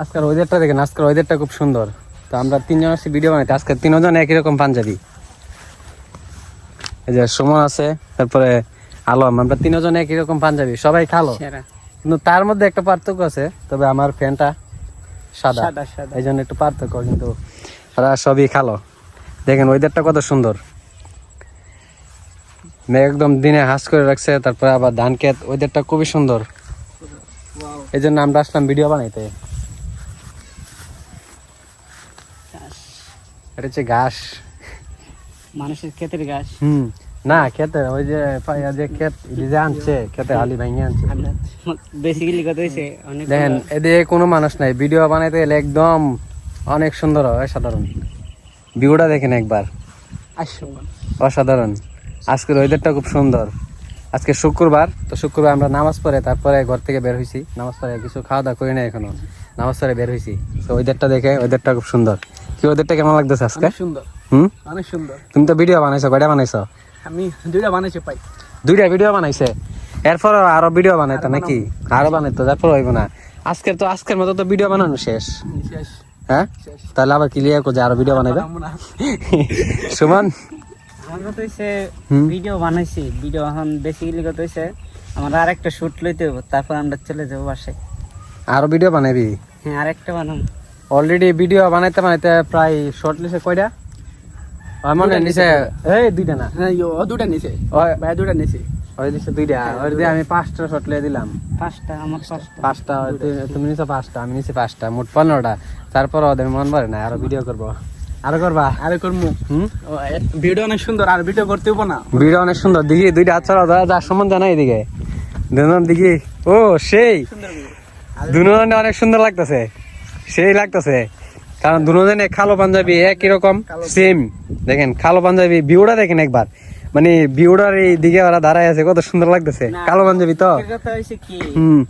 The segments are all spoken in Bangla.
আজকের ওয়েদারটা দেখেন আজকের ওয়েদারটা খুব সুন্দর। তো আমরা তিনজন আসছি ভিডিও বানাইতে। আজকে তিনজন একই রকম পাঞ্জাবি। এই যে সুমন আছে তারপরে আলম। আমরা তিনজন একই রকম পাঞ্জাবি সবাই কালো। কিন্তু তার মধ্যে একটা পার্থক্য আছে তবে আমার ফ্যানটা সাদা। এই জন্য একটু পার্থক্য কিন্তু ওরা সবই কালো। দেখেন ওয়েদারটা কত সুন্দর। মেঘ একদম দিনে হাস করে রাখছে তারপরে আবার ধান ক্ষেত ওয়েদারটা খুবই সুন্দর। এই জন্য আমরা আসলাম ভিডিও বানাইতে। এটা হচ্ছে ঘাস। মানুষের ক্ষেতের গাছ হুম। না খেতে ওই যে যে ক্ষেত যে আনছে খেতে হালি ভাঙিয়ে আনছে। বেসিক্যালি কথা হয়েছে অনেক দেখেন এদিকে কোনো মানুষ নাই। ভিডিও বানাইতে গেলে একদম অনেক সুন্দর হয় সাধারণ ভিউটা দেখেন একবার। অসাধারণ। আজকের ওয়েদারটা খুব সুন্দর। আজকে শুক্রবার তো শুক্রবার আমরা নামাজ পড়ে তারপরে ঘর থেকে বের হয়েছি নামাজ পড়ে কিছু খাওয়া দাওয়া করি না এখনও। নামাজ পড়ে বের হয়েছি তো ওয়েদারটা দেখে ওয়েদারটা খুব সুন্দর। কি ওয়েদারটা কেমন লাগতেছে আজকে? সুন্দর। হুম? অনেক সুন্দর। তুমি তো ভিডিও বানাইছো কয়টা বানাইছো? আমি দুইটা বানাইছি পাই দুইটা ভিডিও বানাইছে? এরপর আরও ভিডিও বানাইতো নাকি? আরও বানাইতো তারপর হইব না। আজকের তো আজকের মতো তো ভিডিও বানানো শেষ। শেষ। হ্যাঁ? তাহলে আবার ক্লিয়ার করছে আরও ভিডিও বানাইবে। সুমন? আমার ভিডিও বানাইছি। ভিডিও এখন বেসিক্যালি কথা হয়েছে আমার আর একটা শুট লইতে তারপর আমরা চলে যাব বাসায়। আরও ভিডিও বানাবি? হ্যাঁ আরেকটা বানাবো। অলরেডি ভিডিও বানাইতে বানাইতে প্রায় শর্ট লিস্টে কয়টা? মনে দুইটা নিচে এই দুইটা না? হ্যাঁ ও দুটা নিছে ভাই দুটা নিছে ওই দুইটা ওই দিয়ে আমি পাঁচটা শর্ট লিয়ে দিলাম। পাঁচটা আমার পাঁচটা। পাঁচটা তুমি নিচে পাঁচটা আমি নিচে পাঁচটা মোট পনেরোটা। তারপর ওদের মন ভরে না আরও ভিডিও করব। আরও করবা? আরে হুম? ভিডিও অনেক সুন্দর আর ভিডিও করতে হব না। ভিডিও অনেক সুন্দর। দেখি দুইটা আচ্ছা দাদা যার সম্মান জানা এদিকে। দুজন দেখি ও সেই। দুজনে অনেক সুন্দর লাগতেছে। সেই লাগতেছে। কারণ দুজনে কালো পাঞ্জাবি একই রকম সেম দেখেন কালো পাঞ্জাবি ভিউটা দেখেন একবার। মানে ভিউটার এই দিকে ওরা দাঁড়ায় আছে কত সুন্দর লাগতেছে। কালো পাঞ্জাবি তো? হুম।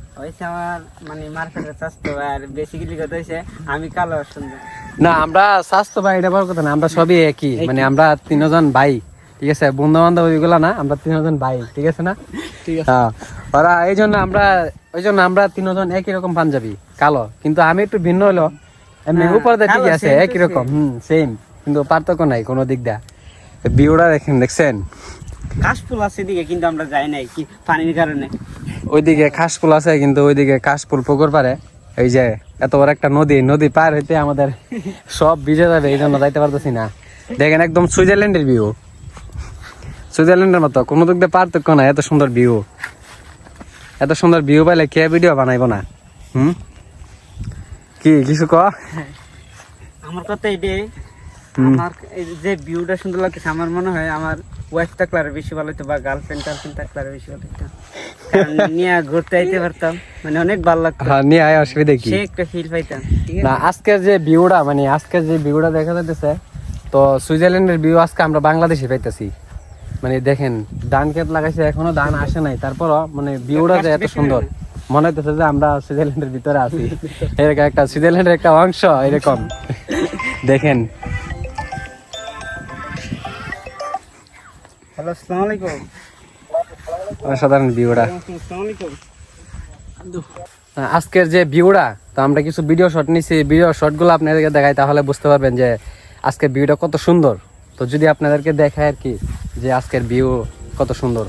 আমার মানে মার্কেটের স্বাস্থ্য আর বেসিক্যালি কথা হয়েছে আমি কালো সুন্দর। না আমরা স্বাস্থ্য ভাই এটা বড় কথা না আমরা সবই একই। মানে আমরা তিনজন ভাই ঠিক আছে? বন্ধু বান্ধব ওইগুলা না আমরা তিনজন ভাই ঠিক আছে না? ঠিক হ্যাঁ। ওরা এই জন্য আমরা ওই জন্য আমরা তিনজন একই রকম পাঞ্জাবি কালো। কিন্তু আমি একটু ভিন্ন হলো। এমনি না, উপরে ঠিক আছে একই রকম। হুম সেম কিন্তু পার্থক্য নাই কোনো দিক দা বিউটা দেখেন দেখছেন? কাশফুল আছে দিকে কিন্তু আমরা যাই নাই কি পানির কারণে। ওইদিকে কাশফুল আছে কিন্তু ওইদিকে কাশফুল পুকুর পারে এই যে এত বড় একটা নদী নদী পার হইতে আমাদের সব ভিজে যাবে এই জন্য যাইতে পারতেছি না। দেখেন একদম সুইজারল্যান্ডের ভিউ সুইজারল্যান্ডের মতো কোনো দিক দিয়ে পার্থক্য নাই এত সুন্দর ভিউ এত সুন্দর ভিউ পাইলে কে ভিডিও বানাইবো না? হুম? কি কিছু ক? আমার কথা এটাই আমার এই যে ভিউটা সুন্দর লাগছে আমার মনে হয় আমার ওয়াইফ থাকলে আরও বেশি ভালো হতো বা গার্লফ্রেন্ড টার্লফ্রেন্ড থাকলে আরও বেশি ভালো হতো নিয়ে ঘুরতে আইতে পারতাম মানে অনেক ভালো লাগতো। হ্যাঁ নিয়ে আয় অসুবিধা কি? সে একটা ফিল পাইতাম না যে ভিউটা মানে আজকের যে ভিউটা দেখা তো সুইজারল্যান্ডের ভিউ আজকে আমরা বাংলাদেশে পাইতেছি। মানে দেখেন ধান ক্ষেত লাগাইছে এখনও ধান আসে নাই। তারপরও মানে ভিউটা যে এত সুন্দর মনে হইতেছে যে আমরা সুইজারল্যান্ডের ভিতরে আছি। এরকম একটা সুইজারল্যান্ডের একটা অংশ এরকম। দেখেন। হ্যালো আসসালামু আলাইকুম। অসাধারণ ভিউটা। আজকের যে ভিউটা তো আমরা কিছু ভিডিও শট নিছি। ভিডিও শটগুলো আপনাদেরকে দেখাই তাহলে বুঝতে পারবেন যে আজকের ভিউটা কত সুন্দর। তো যদি আপনাদেরকে দেখায় আর কি যে আজকের ভিউ কত সুন্দর।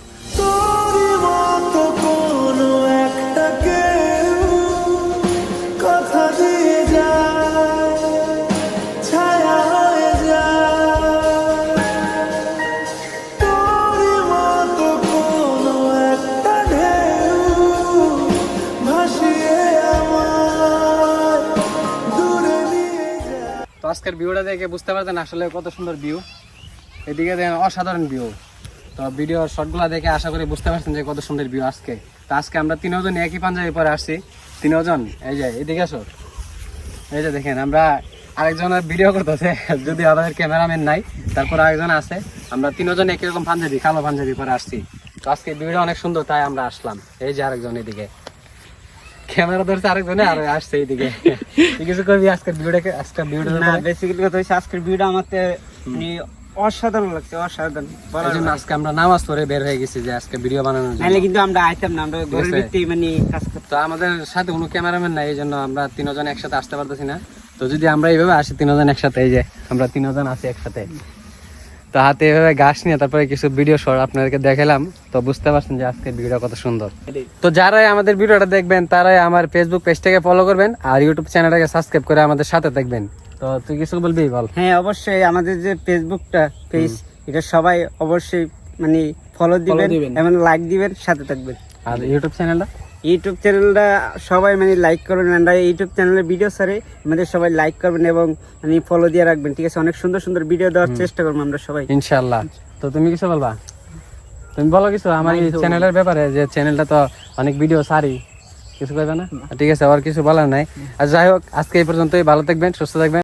আজকের ভিউটা দেখে বুঝতে পারতেন আসলে কত সুন্দর ভিউ। এদিকে দেখেন অসাধারণ ভিউ তো ভিডিও শটগুলো দেখে আশা করি বুঝতে পারছেন যে কত সুন্দর ভিউ আজকে। তো আজকে আমরা তিনজন একই পাঞ্জাবি পরে আসছি। তিনজন এই যে এদিকে আসো। এই যে দেখেন আমরা আরেকজনের ভিডিও করতেছে যদি আমাদের ক্যামেরাম্যান নাই তারপর আরেকজন আছে। আমরা তিনজন একই রকম পাঞ্জাবি কালো পাঞ্জাবি পরে আসছি। তো আজকে ভিডিও অনেক সুন্দর তাই আমরা আসলাম। এই যে আরেকজন এদিকে। ক্যামেরা ধরছে আরেকজনে আর আসছে এইদিকে কিছু করবি আজকে ভিডিওটাকে আজকে ভিডিওটা না বেসিক্যালি কথা হচ্ছে আজকের ভিডিও আমাতে অসাধারণ লাগছে অসাধারণ। এই জন্য আজকে আমরা নামাজ পড়ে বের হয়ে গেছি যে আজকে ভিডিও বানানোর জন্য। নাহলে কিন্তু আমরা আইতাম না আমরা ঘরের আছে। মানে কাজ করতাম। তো আমাদের সাথে কোনো ক্যামেরাম্যান নাই এই জন্য আমরা তিনজন একসাথে আসতে পারতেছি না। তো যদি আমরা এইভাবে আসি তিনজন একসাথে এই যে আমরা তিনজন আছি একসাথে। তো হাতে এভাবে ঘাস নিয়ে তারপরে কিছু ভিডিও শর্ট আপনাদেরকে দেখালাম। তো বুঝতে পারছেন যে আজকের ভিডিওটা কত সুন্দর। তো যারাই আমাদের ভিডিওটা দেখবেন তারাই আমার ফেসবুক পেজটাকে ফলো করবেন আর ইউটিউব চ্যানেলটাকে সাবস্ক্রাইব করে আমাদের সাথে দেখবেন তো তুই কিছু বলবি বল। হ্যাঁ অবশ্যই আমাদের যে ফেসবুকটা পেজ এটা সবাই অবশ্যই মানে ফলো দিবেন। এবং লাইক দিবেন সাথে থাকবেন। আর ইউটিউব চ্যানেলটা ইউটিউব চ্যানেলটা সবাই মানে লাইক করবেন আমরা ইউটিউব চ্যানেলের ভিডিও সারে আমাদের সবাই লাইক করবেন এবং মানে ফলো দিয়ে রাখবেন ঠিক আছে? অনেক সুন্দর সুন্দর ভিডিও দেওয়ার চেষ্টা করব আমরা সবাই। ইনশাল্লাহ তো তুমি কিছু বলবা? তুমি বলো কিছু আমার এই চ্যানেলের ব্যাপারে যে চ্যানেলটা তো অনেক ভিডিও সারি কিছু করবে না। ঠিক আছে আর কিছু বলার নাই। আর যাই হোক আজকে এই পর্যন্তই। ভালো থাকবেন সুস্থ থাকবেন।